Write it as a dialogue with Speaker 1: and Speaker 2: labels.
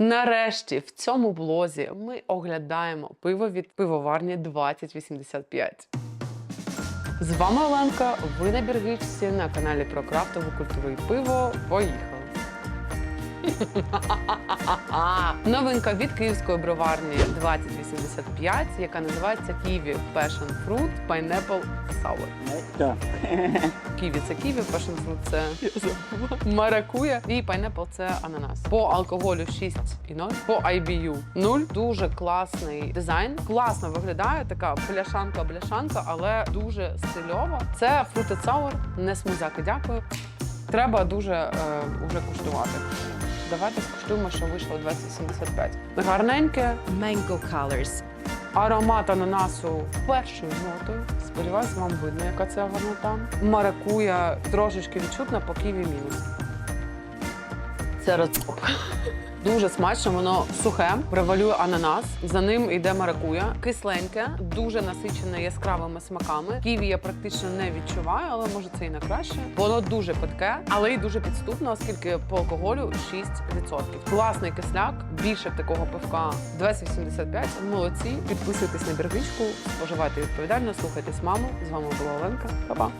Speaker 1: Нарешті в цьому блозі ми оглядаємо пиво від пивоварні 2085. З вами Оленка, ви на Біргичці на каналі про крафтову культуру і пиво. Поїхали! Новинка від київської броварні 2085, яка називається Kiwi Passion Fruit Pineapple Sour. Ківі це ківі, passion fruit це маракуя і пайнепл це ананас. По алкоголю 6,0, по IBU 0. Дуже класний дизайн. Класно виглядає така бляшанка-бляшанка, але дуже стильово. Це Fruited Sour, не смузяки, дякую. Треба дуже е, уже куштувати. Давайте скуштуємо, що вийшло 2075. Гарненьке,
Speaker 2: mango colors.
Speaker 1: Аромат ананасу першою нотою. Сподіваюсь, вам видно, яка це гарнота. Маракуя трошечки відчутна, по ківі мінус. Це розтоп. Дуже смачно, воно сухе, превалює ананас. За ним йде маракуя, кисленьке, дуже насичене яскравими смаками. Ківі я практично не відчуваю, але може це і на краще. Воно дуже питке, але й дуже підступно, оскільки по алкоголю 6%. Класний кисляк, більше такого пивка 2085. Молодці. Підписуйтесь на біргичку, споживайте відповідально, слухайтесь маму. З вами була Оленка. Па-па.